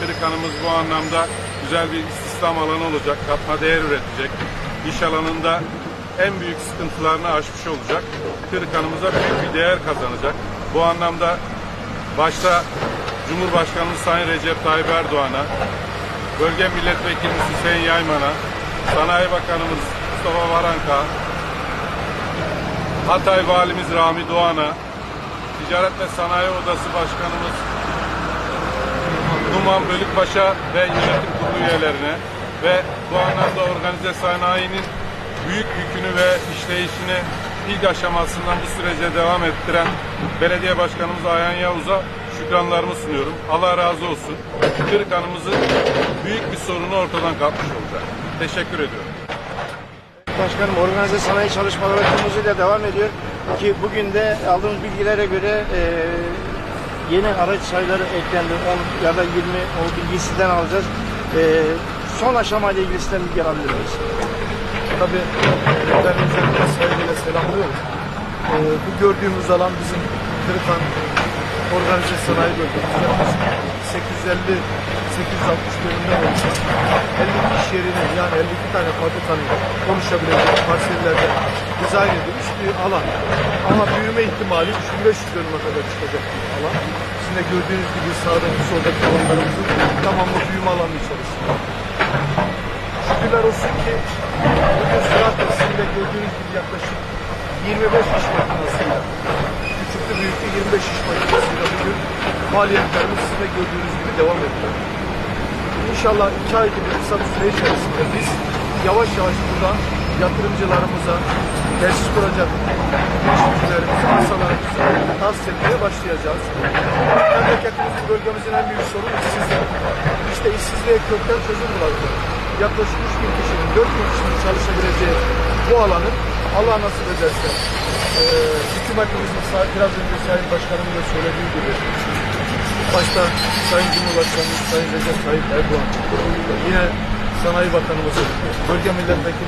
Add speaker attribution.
Speaker 1: Kırıkhan'ımız bu anlamda güzel bir istihdam alanı olacak, katma değer üretecek. İş alanında en büyük sıkıntılarını aşmış olacak. Kırıkhan'ımıza büyük bir değer kazanacak. Bu anlamda başta Cumhurbaşkanımız Sayın Recep Tayyip Erdoğan'a, Bölge Milletvekilimiz Hüseyin Yayman'a, Sanayi Bakanımız Mustafa Varanka, Hatay Valimiz Rami Doğan'a, Ticaret ve Sanayi Odası Başkanımız Numan Bölükbaş'a ve yönetim kurulu üyelerine ve bu anlamda organize sanayinin büyük yükünü ve işleyişini ilk aşamasından bu sürece devam ettiren belediye başkanımız Ayhan Yavuz'a şükranlarımı sunuyorum. Allah razı olsun. Kırıkhan'ımızın büyük bir sorunu ortadan kalkmış olacak. Teşekkür ediyorum.
Speaker 2: Başkanım organize sanayi çalışmaları tüm hızıyla devam ediyor. Ki bugün de aldığımız bilgilere göre e, yeni araç sayıları eklendi. 10 ya da 20 o bilgiyi alacağız. E, son aşamayla ilgili sizden bilgi alabilir miyiz?
Speaker 3: Tabii e, özellikle saygıyla selamlıyorum. E, bu gördüğümüz alan bizim Kırıkhan Organize Sanayi Bölgesi. Yaklaşık 850 860 bölümden oluşan 52 iş yerini yani 52 tane fabrikanın konuşabileceği parsellerde dizayn edilmiş bir alan. Ama büyüme ihtimali 3500 bölüme kadar çıkacak bir alan. Sizin de gördüğünüz gibi sağdaki soldaki alanlarımızın tamamı büyüme alanı içerisinde. Şükürler olsun ki bugün ziraat tesisinde gördüğünüz gibi yaklaşık 25 iş makinesiyle küçüklü büyüklü 25 iş makinesiyle bugün faaliyetlerimiz sizin de gördüğünüz gibi devam ediyor. İnşallah iki ay gibi kısa bir süre içerisinde biz yavaş yavaş buradan yatırımcılarımıza tesis kuracak girişimcilerimize, arsalarımıza tahsis etmeye başlayacağız. Memleketimizin, bölgemizin en büyük sorunu işsizlik. İşte işsizliğe kökten çözüm bulacak. Yaklaşık 3 bin kişinin, 4 bin kişinin çalışabileceği bu alanın Allah nasip ederse e, hükümetimizin biraz önce Sayın Başkanımın da söylediği gibi başta Sayın Cumhurbaşkanımız Sayın Recep Tayyip Erdoğan yine Sanayi Bakanımız, Bölge Milletvekili